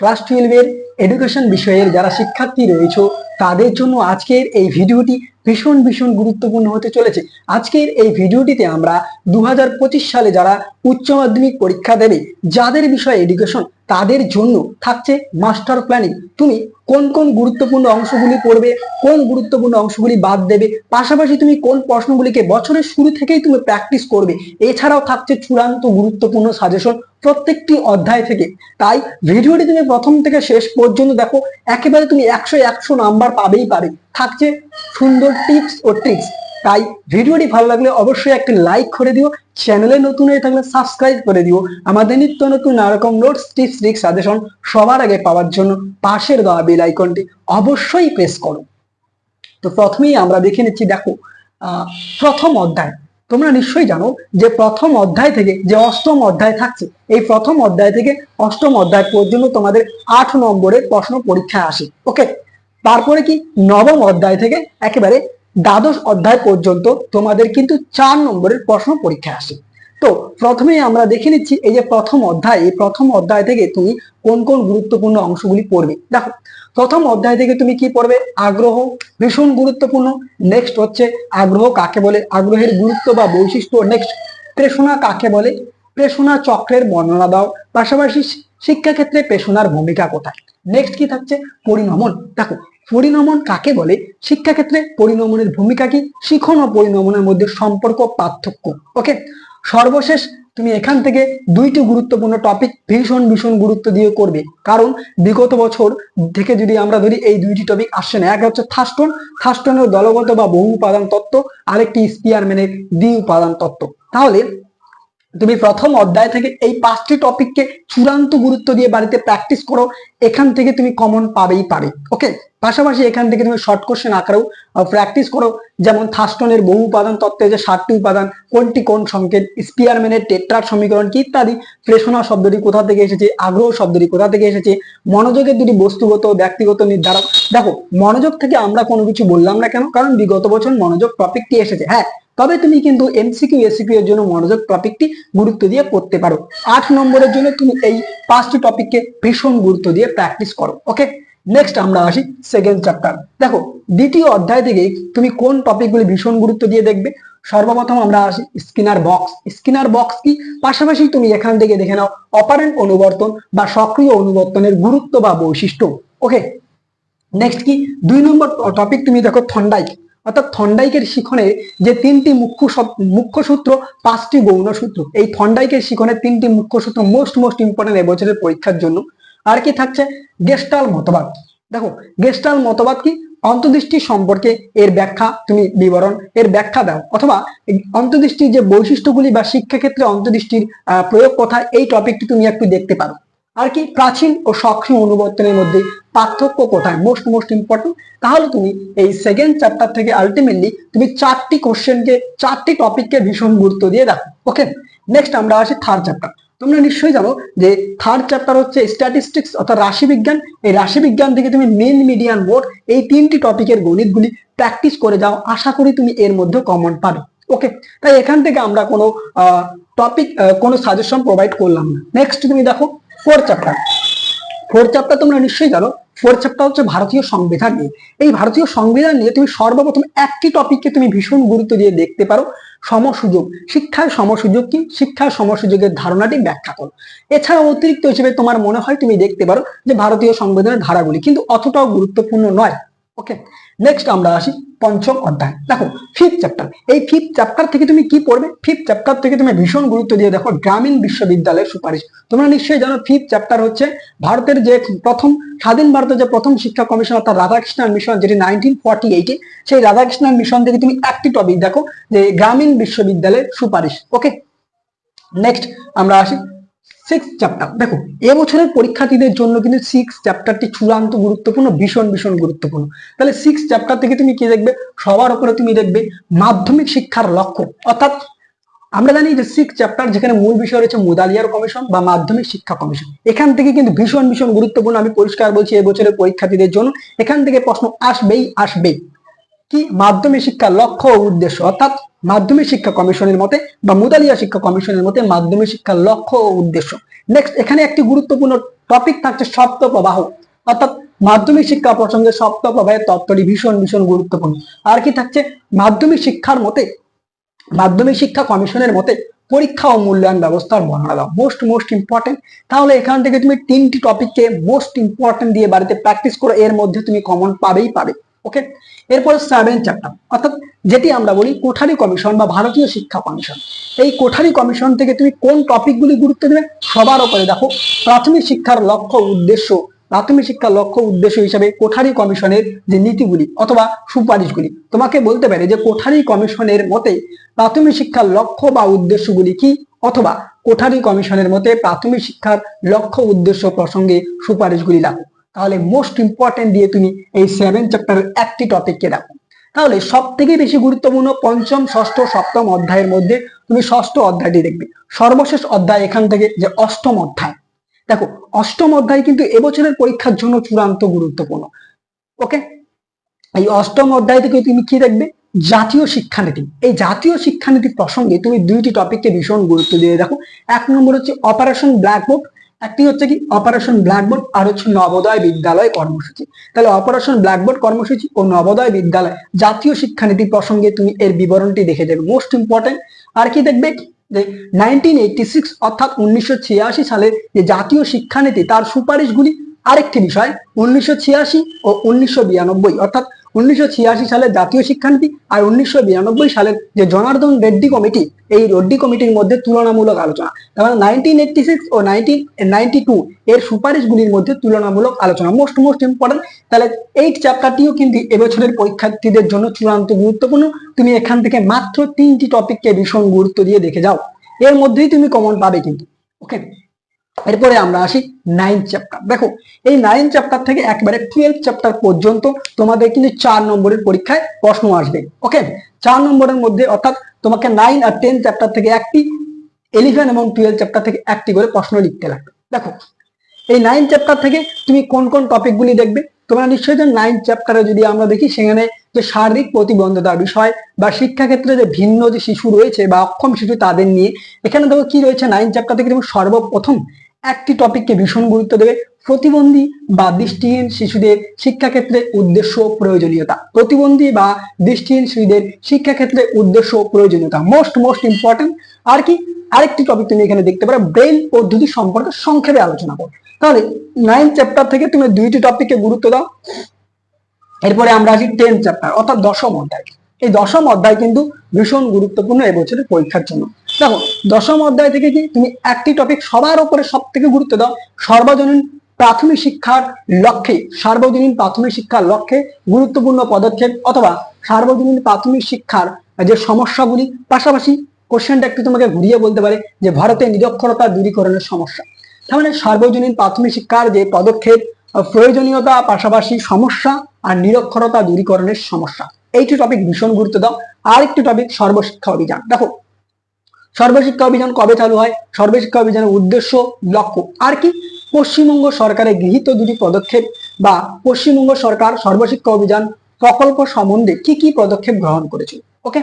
Class টুয়েলভের education বিষয়ের যারা শিক্ষার্থী রয়েছে, তাদের জন্য আজকের এই ভিডিওটি ভীষণ ভীষণ গুরুত্বপূর্ণ হতে চলেছে। আজকের এই ভিডিওটিতে আমরা দু হাজার পঁচিশ সালে যারা উচ্চ মাধ্যমিক পরীক্ষা দেবে, যাদের বিষয় এডুকেশন তাদের জন্য থাকছে মাস্টার প্ল্যানিং তুমি কোন কোন গুরুত্বপূর্ণ অংশগুলি পড়বে, কোন গুরুত্বপূর্ণ অংশগুলি বাদ দেবে, পাশাপাশি তুমি কোন প্রশ্নগুলিকে বছরের শুরু থেকেই তুমি প্র্যাকটিস করবে, এছাড়াও থাকছে চূড়ান্ত গুরুত্বপূর্ণ সাজেশন প্রত্যেকটি অধ্যায় থেকে। তাই ভিডিওটি তুমি প্রথম থেকে শেষ পর্যন্ত দেখো, একেবারে তুমি একশো একশো নাম্বার পাবেই পাবে। থাকছে সুন্দর টিপস ও ট্রিক্স তাই ভিডিওটি ভালো লাগলে অবশ্যই একটি লাইক করে দিও চ্যানেলে নতুন হয়ে থাকলে সাবস্ক্রাইব করে দিও। আমাদের নিত্য নতুন নানারকম নোটস টিপস ট্রিক্স সাজেশন সবার আগে পাওয়ার জন্য পাশের দেওয়া বেল আইকনটি অবশ্যই প্রেস করো। তো প্রথমেই আমরা দেখে নিচ্ছি, দেখো প্রথম অধ্যায়। তোমরা নিশ্চয়ই জানো যে প্রথম অধ্যায় থেকে যে অষ্টম অধ্যায় থাকছে, এই প্রথম অধ্যায় থেকে অষ্টম অধ্যায় পর্যন্ত তোমাদের আট নম্বরের প্রশ্ন পরীক্ষায় আসে ওকে তারপরে কি? নবম অধ্যায় থেকে একেবারে দ্বাদশ অধ্যায় পর্যন্ত তোমাদের কিন্তু চার নম্বরের প্রশ্ন পরীক্ষায় আসে। তো প্রথমেই আমরা দেখে নিচ্ছি এই যে প্রথম অধ্যায়, এই প্রথম অধ্যায় থেকে তুমি কোন কোন গুরুত্বপূর্ণ অংশগুলি পড়বে। দেখো, প্রথম অধ্যায় থেকে তুমি কি পড়বে? আগ্রহ ভীষণ গুরুত্বপূর্ণ। নেক্সট হচ্ছে আগ্রহ কাকে বলে? আগ্রহের গুরুত্ব বা বৈশিষ্ট্য। নেক্সট প্রেষণা কাকে বলে? প্রেষণা চক্রের বর্ণনা দাও। পাশাপাশি শিক্ষাক্ষেত্রে প্রেষণার ভূমিকা কোথায়? নেক্সট কি থাকছে? পরিণমন। দেখো, পরিণমন কাকে বলে? শিক্ষাক্ষেত্রে পরিণমনের ভূমিকা কি? শিখন ও পরিণমনের মধ্যে সম্পর্ক পার্থক্য। ওকে সর্বশেষ তুমি এখান থেকে দুইটি গুরুত্বপূর্ণ টপিক ভীষণ ভীষণ গুরুত্ব দিয়ে করবে। কারণ বিগত বছর থেকে যদি আমরা ধরি, এই দুইটি টপিক আসছে না। এক হচ্ছে থাস্টন থাস্টনের দলগত বা বহু উপাদান তত্ত্ব, আরেকটি স্পিয়ারম্যানের দ্বি উপাদান তত্ত্ব। তাহলে তুমি প্রথম অধ্যায় থেকে এই পাঁচটি টপিককে চূড়ান্ত গুরুত্ব দিয়ে বাড়িতে প্র্যাকটিস করো, এখান থেকে তুমি কমন পাবেই পাবে ওকে পাশাপাশি এখান থেকে তুমি শর্ট কোশ্চেন আকারেও প্র্যাকটিস করো, যেমন থাস্টনের বহু উপাদান তত্ত্বে যে সাতটি উপাদান, কোনটি কোন সংকেত স্পিয়ারম্যানের টেট্রার সমীকরণ কি ইত্যাদি প্রেষণা শব্দটি কোথা থেকে এসেছে, আগ্রহ শব্দটি কোথা থেকে এসেছে, মনোযোগের দুটি বস্তুগত, ব্যক্তিগত নির্ধারক, দেখো মনোযোগ থেকে আমরা কোনো কিছু বললাম না কেন? কারণ বিগত বছর মনোযোগ টপিকটি এসেছে হ্যাঁ? তবে তুমি কিন্তু এমসিকিউ এসিকিউ এর জন্য মনোযোগ টপিকটি গুরুত্ব দিয়ে পড়তে পারো। আট নম্বরের জন্য তুমি এই পাঁচটি টপিককে ভীষণ গুরুত্ব দিয়ে প্র্যাকটিস করো ওকে নেক্সট আমরা আসি সেকেন্ড চ্যাপ্টার দেখো, দ্বিতীয় অধ্যায় থেকে তুমি কোন টপিকগুলি ভীষণ গুরুত্ব দিয়ে দেখবে? সর্বপ্রথম আমরা আসি স্কিনার বক্স স্কিনার বক্স কি? পাশাপাশি তুমি এখান থেকে দেখে নাও অপারেন্ট অনুবর্তন বা সক্রিয় অনুবর্তনের গুরুত্ব বা বৈশিষ্ট্য ওকে নেক্সট কি? দুই নম্বর টপিক তুমি দেখো থন্ডাইক অর্থাৎ থন্ডাইকের শিখনের যে তিনটি মুখ্য মুখ্য সূত্র পাঁচটি গৌণ সূত্র। এই থন্ডাইকের শিখনের তিনটি মুখ্য সূত্র মোস্ট মোস্ট ইম্পর্টেন্ট এবছরের পরীক্ষার জন্য। আর কি থাকছে? গেস্টাল মতবাদ। দেখো গেস্টাল মতবাদ কি? অন্তর্দৃষ্টি সম্পর্কে এর ব্যাখ্যা তুমি বিবরণ এর ব্যাখ্যা দাও। অথবা এই অন্তর্দৃষ্টির যে বৈশিষ্ট্যগুলি বা শিক্ষাক্ষেত্রে অন্তর্দৃষ্টির আহ, প্রয়োগ কোথায় এই টপিকটি তুমি একটু দেখতে পারো। আর কি প্রাচীন ও সক্রিয় অনুবর্তনের মধ্যে পার্থক্য কোথায়? মোস্ট মোস্ট ইম্পর্টেন্ট তাহলে তুমি এই সেকেন্ড চ্যাপ্টার থেকে আলটিমেটলি তুমি চারটি কোশ্চেনকে চারটি টপিককে ভীষণ গুরুত্ব দিয়ে রাখো ওকে নেক্সট আমরা আসি থার্ড চ্যাপ্টার তোমরা নিশ্চয়ই জানো যে থার্ড চ্যাপ্টার হচ্ছে স্ট্যাটিস্টিক্স অর্থাৎ রাশিবিজ্ঞান। এই রাশিবিজ্ঞান থেকে তুমি মেন মিডিয়ান মোড এই তিনটি টপিকের গণিতগুলি প্র্যাকটিস করে যাও, আশা করি তুমি এর মধ্যে কমন পাবে ওকে তাই এখান থেকে আমরা কোনো টপিক কোনো সাজেশন প্রোভাইড করলাম না। নেক্সট তুমি দেখো ফোর্থ চ্যাপ্টার ফোর চ্যাপ্টার তোমরা নিশ্চয়ই জানো ফোর চ্যাপ্টার হচ্ছে ভারতীয় সংবিধান নিয়ে। এই ভারতীয় সংবিধান নিয়ে তুমি সর্বপ্রথম একটি টপিককে তুমি ভীষণ গুরুত্ব দিয়ে দেখতে পারো, সমসুযোগ। শিক্ষার সমসুযোগ কি? শিক্ষার সমসুযোগের ধারণাটি ব্যাখ্যা করো। এছাড়া অতিরিক্ত হিসেবে তোমার মনে হয় তুমি দেখতে পারো যে ভারতীয় সংবিধানের ধারাগুলি কিন্তু অতটাও গুরুত্বপূর্ণ নয়। ওকে নেক্সট আমরা আসি। পঞ্চম অধ্যায়। দেখো ফিফথ চ্যাপ্টার এই ফিফথ চ্যাপ্টার থেকে তুমি কি পড়বে? ফিফথ চ্যাপ্টার থেকে তুমি ভীষণ গুরুত্ব দিয়ে দেখো, গ্রামীণ বিশ্ববিদ্যালয়ের সুপারিশ। তোমরা নিশ্চয়ই জানো ফিফথ চ্যাপ্টার হচ্ছে ভারতের যে প্রথম, স্বাধীন ভারতের যে প্রথম শিক্ষা কমিশন অর্থাৎ রাধাকৃষ্ণন মিশন, যেটি নাইনটিন ফর্টি এইটে সেই রাধাকৃষ্ণন মিশন থেকে তুমি একটি টপিক দেখো, যে গ্রামীণ বিশ্ববিদ্যালয়ের সুপারিশ। ওকে নেক্সট আমরা আসি। সিক্স চ্যাপ্টার দেখো, এবছরের পরীক্ষার্থীদের জন্য কিন্তু সিক্স চ্যাপ্টারটি চূড়ান্ত গুরুত্বপূর্ণ, ভীষণ ভীষণ গুরুত্বপূর্ণ। তাহলে সিক্স চ্যাপ্টার থেকে তুমি কি দেখবে? সবার উপরে তুমি দেখবে মাধ্যমিক শিক্ষার লক্ষ্য। অর্থাৎ আমরা জানি যে সিক্স চ্যাপ্টার যেখানে মূল বিষয় রয়েছে মুদালিয়ার কমিশন বা মাধ্যমিক শিক্ষা কমিশন। এখান থেকে কিন্তু ভীষণ ভীষণ গুরুত্বপূর্ণ আমি পরিষ্কার বলছি এবছরের পরীক্ষার্থীদের জন্য। এখান থেকে প্রশ্ন আসবেই আসবেই। কি? মাধ্যমিক শিক্ষার লক্ষ্য ও উদ্দেশ্য। অর্থাৎ মাধ্যমিক শিক্ষা কমিশনের মতে বা মুদালিয়া শিক্ষা কমিশনের মতে মাধ্যমিক শিক্ষার লক্ষ্য ও উদ্দেশ্য। নেক্সট এখানে একটি গুরুত্বপূর্ণ টপিক থাকছে সপ্ত প্রবাহ অর্থাৎ মাধ্যমিক শিক্ষা প্রসঙ্গে সপ্ত প্রবাহের তত্ত্বটি ভীষণ ভীষণ গুরুত্বপূর্ণ। আর কি থাকছে? মাধ্যমিক শিক্ষার মতে, মাধ্যমিক শিক্ষা কমিশনের মতে পরীক্ষা ও মূল্যায়ন ব্যবস্থার বর্ণনা দাও। মোস্ট মোস্ট ইম্পর্টেন্ট তাহলে এখান থেকে তুমি তিনটি টপিককে মোস্ট ইম্পর্টেন্ট দিয়ে বাড়িতে প্র্যাকটিস করো। এর মধ্যে তুমি কমন পাবেই পাবে। ওকে এরপর সেভেন চ্যাপ্টার অর্থাৎ যেটি আমরা বলি কোঠারি কমিশন বা ভারতীয় শিক্ষা কমিশন এই কোঠারি কমিশন থেকে তুমি কোন টপিকগুলি গুরুত্ব দেবে সবার উপরে দেখো। প্রাথমিক শিক্ষার লক্ষ্য উদ্দেশ্য। প্রাথমিক শিক্ষার লক্ষ্য উদ্দেশ্য হিসাবে কোঠারি কমিশনের যে নীতিগুলি অথবা সুপারিশগুলি, তোমাকে বলতে পারে যে কোঠারি কমিশনের মতে প্রাথমিক শিক্ষার লক্ষ্য বা উদ্দেশ্যগুলি কি? অথবা কোঠারি কমিশনের মতে প্রাথমিক শিক্ষার লক্ষ্য উদ্দেশ্য প্রসঙ্গে সুপারিশগুলি লাগো তাহলে মোস্ট ইম্পর্টেন্ট দিয়ে তুমি এই সেভেন চ্যাপ্টারের একটি টপিককে দেখো। তাহলে সব থেকে বেশি গুরুত্বপূর্ণ পঞ্চম, ষষ্ঠ, সপ্তম অধ্যায়ের মধ্যে তুমি ষষ্ঠ অধ্যায়টি দেখবে। সর্বশেষ অধ্যায় এখান থেকে যে অষ্টম অধ্যায়। দেখো, অষ্টম অধ্যায় কিন্তু এবছরের পরীক্ষার জন্য চূড়ান্ত গুরুত্বপূর্ণ। ওকে এই অষ্টম অধ্যায় থেকে তুমি কি দেখবে? জাতীয় শিক্ষানীতি। এই জাতীয় শিক্ষানীতি প্রসঙ্গে তুমি দুইটি টপিককে ভীষণ গুরুত্ব দিয়ে দেখো। এক নম্বর হচ্ছে অপারেশন ব্ল্যাকবোর্ড একটি হচ্ছে কি অপারেশন ব্ল্যাকবোর্ড আর হচ্ছে নবোদয় বিদ্যালয় কর্মসূচি। তাহলে অপারেশন ব্ল্যাকবোর্ড কর্মসূচি ও নবোদয় বিদ্যালয় জাতীয় শিক্ষানীতি প্রসঙ্গে তুমি এর বিবরণটি দেখে দেবে মোস্ট ইম্পর্টেন্ট আর কি দেখবে? যে নাইনটিন অর্থাৎ উনিশশো সালের যে জাতীয় শিক্ষানীতি, তার সুপারিশগুলি আরেকটি বিষয়, উনিশশো ছিয়াশি ও উনিশশো বিরানব্বই, অর্থাৎ উনিশশো সালের জাতীয় শিক্ষানীতি আর উনিশশো বিরানব্বই সালের যে জনার্দন রেড্ডি কমিটি, এই রেড্ডি কমিটির মধ্যে তুলনামূলক আলোচনা। তার মানে নাইনটিন সিক্স ও নাইনটিন নাইনটি টু এর সুপারিশগুলির মধ্যে তুলনামূলক আলোচনা। মোস্ট মোস্ট ইম্পর্টেন্ট তাহলে এইট চ্যাপ্টারটিও কিন্তু এবছরের পরীক্ষার্থীদের জন্য চূড়ান্ত গুরুত্বপূর্ণ। তুমি এখান থেকে মাত্র তিনটি টপিককে ভীষণ গুরুত্ব দিয়ে দেখে যাও। এর মধ্যেই তুমি কমন পাবে কিন্তু। ওকে এরপরে আমরা আসি নাইন চ্যাপ্টার দেখো, এই নাইন চ্যাপ্টার থেকে একবারে টুয়েলভ চ্যাপ্টার পর্যন্ত তোমাদের কিন্তু চার নম্বরের পরীক্ষায় প্রশ্ন আসবে ওকে চার নম্বরের মধ্যে অর্থাৎ তোমাকে নাইন আর টেন চ্যাপ্টার থেকে একটি ইলেভেন এবং টুয়েলভ চ্যাপ্টার থেকে একটি করে প্রশ্ন লিখতে লাগবে। দেখো, এই নাইন চ্যাপ্টার থেকে তুমি কোন কোন টপিকগুলি দেখবে? তোমরা নিশ্চয়ই যে নাইন চ্যাপ্টারে যদি আমরা দেখি, সেখানে যে শারীরিক প্রতিবন্ধতার বিষয় বা শিক্ষাক্ষেত্রে যে ভিন্ন যে শিশু রয়েছে বা অক্ষম শিশু তাদের নিয়ে, এখানে দেখো কি রয়েছে? নাইন চ্যাপ্টার থেকে তুমি সর্বপ্রথম একটি টপিককে ভীষণ গুরুত্ব দেবে, প্রতিবন্ধী বা দৃষ্টিহীন শিশুদের শিক্ষাক্ষেত্রে উদ্দেশ্য প্রয়োজনীয়তা। প্রতিবন্ধী বা দৃষ্টিহীন শিশুদের শিক্ষাক্ষেত্রে উদ্দেশ্য প্রয়োজনীয়তা। মোস্ট মোস্ট ইম্পর্টেন্ট আর কি, আরেকটি টপিক তুমি এখানে দেখতে পারো ব্রেইল পদ্ধতি সম্পর্কে সংক্ষেপে আলোচনা করো তাহলে নাইন চ্যাপ্টার থেকে তুমি দুইটি টপিককে গুরুত্ব দাও। এরপরে আমরা আসি টেন চ্যাপ্টার অর্থাৎ দশম অধ্যায়। এই দশম অধ্যায় কিন্তু ভীষণ গুরুত্বপূর্ণ এবছরের পরীক্ষার জন্য। দেখো, দশম অধ্যায় থেকে কি তুমি একটি টপিক সবার উপরে সব থেকে গুরুত্ব দাও? সর্বজনীন প্রাথমিক শিক্ষার লক্ষ্যে, সার্বজনীন প্রাথমিক শিক্ষার লক্ষ্যে গুরুত্বপূর্ণ পদক্ষেপ অথবা সার্বজনীন প্রাথমিক শিক্ষার যে সমস্যাগুলি, পাশাপাশি কোশ্চেনটা একটু তোমাকে ঘুরিয়ে বলতে পারে যে ভারতে নিরক্ষরতা দূরীকরণের সমস্যা। তার মানে সার্বজনীন প্রাথমিক শিক্ষার যে পদক্ষেপ, প্রয়োজনীয়তা, পাশাপাশি সমস্যা আর নিরক্ষরতা দূরীকরণের সমস্যা। এইটি টপিক ভীষণ গুরুত্ব দাও। আর একটি টপিক সর্বশিক্ষা অভিযান। দেখো সর্বশিক্ষা অভিযান কবে চালু হয়? সর্বশিক্ষা অভিযানের উদ্দেশ্য, লক্ষ্য আর কি? পশ্চিমবঙ্গ সরকারের গৃহীত দুটি পদক্ষেপ বা পশ্চিমবঙ্গ সরকার সর্বশিক্ষা অভিযান প্রকল্প সম্বন্ধে কি কি পদক্ষেপ গ্রহণ করেছিল ওকে?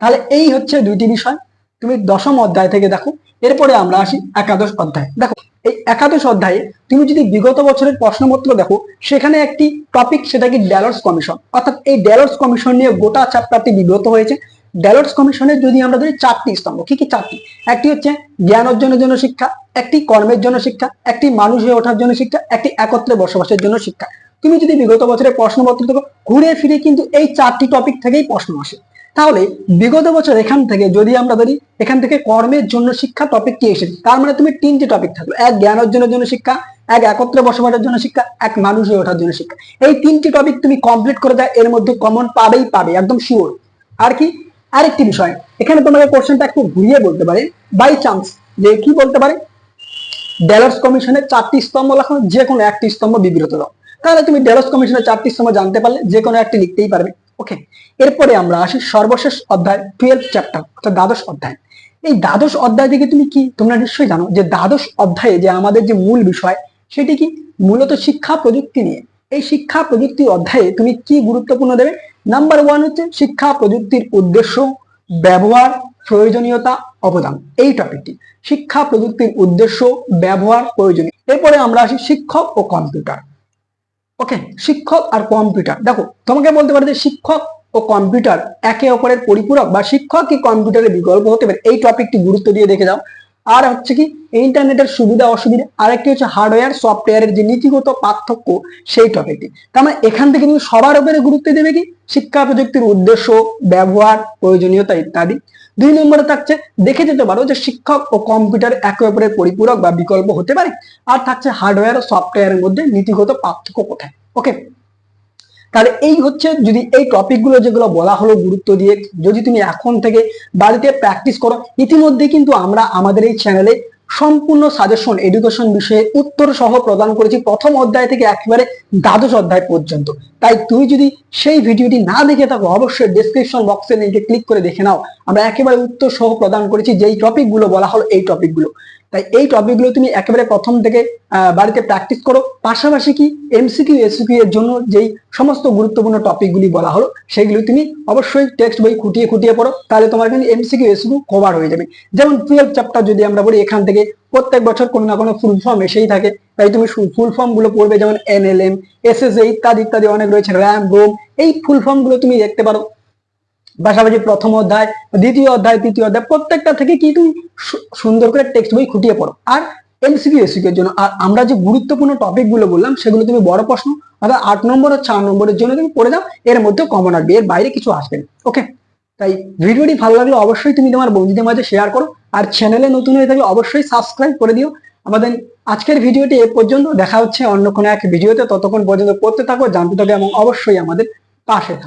তাহলে এই হচ্ছে দুইটি বিষয়। তুমি দশম অধ্যায় থেকে দেখো। এরপরে আমরা আসি একাদশ অধ্যায়। দেখো, এই একাদশ অধ্যায়ে তুমি যদি বিগত বছরের প্রশ্নপত্র দেখো, সেখানে একটি টপিক সেটা কি ড্যালর্স কমিশন অর্থাৎ এই ড্যালর্স কমিশন নিয়ে গোটা চ্যাপ্টারটি বিগত হয়েছে। ড্যালর্স কমিশনের যদি আমরা ধরি চারটি স্তম্ভ, কি কি চারটি? একটি হচ্ছে জ্ঞান অর্জনের জন্য শিক্ষা, একটি কর্মের জন্য শিক্ষা, একটি মানুষ হয়ে ওঠার জন্য শিক্ষা, একটি একত্রে বসবাসের জন্য শিক্ষা। তুমি যদি বিগত বছরের প্রশ্নপত্র দেখো, ঘুরে ফিরে কিন্তু এই চারটি টপিক থেকেই প্রশ্ন আসে। তাহলে বিগত বছর এখান থেকে যদি আমরা ধরি, এখান থেকে কর্মের জন্য শিক্ষা টপিক টপিকটি এসেছে। তার মানে তুমি তিনটি টপিক থাকল এক জ্ঞান অর্জনের জন্য শিক্ষা, এক একত্রে বসবাসের জন্য শিক্ষা, এক মানুষ হয়ে ওঠার জন্য শিক্ষা। এই তিনটি টপিক তুমি কমপ্লিট করে দাও, এর মধ্যে কমন পাবেই পাবে, একদম শিওর আর কি? আরেকটি বিষয়, এখানে তোমাকে কোশ্চেনটা একটু ঘুরিয়ে বলতে পারে। বাই চান্স যে কি বলতে পারে? ডেলার্স কমিশনের চারটি স্তম্ভ লেখো যে কোনো একটি স্তম্ভ বিবৃত দাও। তাহলে তুমি ডেলার্স কমিশনের চারটি স্তম্ভ জানতে পারলে যে কোনো একটি লিখতেই পারবে। ওকে এরপরে আমরা আসি সর্বশেষ অধ্যায় টুয়েলভ চ্যাপ্টার অর্থাৎ দ্বাদশ অধ্যায়। এই দ্বাদশ অধ্যায় থেকে তুমি কি, তোমরা নিশ্চয়ই জানো যে দ্বাদশ অধ্যায়ে যে আমাদের যে মূল বিষয়, সেটি কি? মূলত শিক্ষা প্রযুক্তি নিয়ে। এই শিক্ষা প্রযুক্তি অধ্যায়ে তুমি কি গুরুত্বপূর্ণ দেবে? নাম্বার ওয়ান হচ্ছে শিক্ষা প্রযুক্তির উদ্দেশ্য, ব্যবহার, প্রয়োজনীয়তা, অবদান। এই টপিকটি শিক্ষা প্রযুক্তির উদ্দেশ্য, ব্যবহার, প্রয়োজনীয়। এরপরে আমরা আসি শিক্ষক ও কম্পিউটার ওকে শিক্ষক আর কম্পিউটার দেখো, তোমাকে বলতে পারে যে শিক্ষক ও কম্পিউটার একে অপরের পরিপূরক বা শিক্ষক কি কম্পিউটারের বিকল্প হতে পারে? এই টপিকটি গুরুত্ব দিয়ে দেখে যাও। আর হচ্ছে কি ইন্টারনেটের সুবিধা অসুবিধা, আরেকটি হচ্ছে হার্ডওয়্যার সফটওয়্যারের যে নীতিগত পার্থক্য, সেই টপিকটি তার মানে এখান থেকে তুমি সবার উপরে গুরুত্ব দেবে কি? শিক্ষা প্রযুক্তির উদ্দেশ্য, ব্যবহার, প্রয়োজনীয়তা ইত্যাদি। দুই নম্বরে থাকছে, দেখে যেতে পারো যে শিক্ষক ও কম্পিউটার একে অপরের পরিপূরক বা বিকল্প হতে পারে, আর থাকছে হার্ডওয়্যার ও সফটওয়্যারের মধ্যে নীতিগত পার্থক্য কোথায়? ওকে তাহলে এই হচ্ছে যদি এই টপিকগুলো যেগুলো বলা হলো গুরুত্ব দিয়ে, যদি তুমি এখন থেকে বাড়িতে প্র্যাকটিস করো, ইতিমধ্যে কিন্তু আমরা আমাদের এই চ্যানেলে সম্পূর্ণ সাজেশন এডুকেশন বিষয়ে উত্তর সহ প্রদান করেছি প্রথম অধ্যায় থেকে একেবারে দ্বাদশ অধ্যায় পর্যন্ত। তাই তুমি যদি সেই ভিডিওটি না দেখে থাকো, অবশ্যই ডেসক্রিপশন বক্সের লিঙ্কে ক্লিক করে দেখে নাও। আমরা একেবারে উত্তর সহ প্রদান করেছি যেই টপিকগুলো বলা হলো এই টপিকগুলো তাই এই টপিকগুলো তুমি একেবারে প্রথম থেকে বাড়িতে প্র্যাকটিস করো। পাশাপাশি কি এমসিকিউ এসিকিউ এর জন্য যেই সমস্ত গুরুত্বপূর্ণ টপিকগুলি বলা হলো, সেগুলো তুমি অবশ্যই টেক্সট বই খুঁটিয়ে খুঁটিয়ে পড়ো। তাহলে তোমার কিন্তু এমসিকিউ এসিকিউ কভার হয়ে যাবে। যেমন টুয়েলভ চ্যাপ্টার যদি আমরা বলি, এখান থেকে প্রত্যেক বছর কোনো না কোনো ফুল ফর্ম এসেই থাকে। তাই তুমি ফুল ফর্মগুলো পড়বে, যেমন এনএলএম এসএসএ ইত্যাদি ইত্যাদি অনেক রয়েছে র্যাম রোম এই ফুল ফর্মগুলো তুমি দেখতে পারো। পাশাপাশি প্রথম অধ্যায়, দ্বিতীয় অধ্যায়, তৃতীয় অধ্যায়, প্রত্যেকটা থেকে কি তুমি সুন্দর করে টেক্সট বই খুঁটিয়ে পড়ো। আর এমসিকিউ এর জন্য, আর আমরা যে গুরুত্বপূর্ণ টপিকগুলো বললাম, সেগুলো তুমি বড় প্রশ্ন, অর্থাৎ আট নম্বর আর চার নম্বরের জন্য তুমি পড়ে যাও, এর মধ্যে কমন আসবে, এর বাইরে কিছু আসবে না ওকে তাই ভিডিওটি ভালো লাগলে অবশ্যই তুমি তোমার বন্ধুদের মাঝে শেয়ার করো, আর চ্যানেলে নতুন হয়ে থাকলে অবশ্যই সাবস্ক্রাইব করে দিও। আমাদের আজকের ভিডিওটি এ পর্যন্ত, দেখা হচ্ছে অন্য কোনো এক ভিডিওতে, ততক্ষণ পর্যন্ত পড়তে থাকো, জানতে থাকো, এবং অবশ্যই আমাদের পাশে থাকো।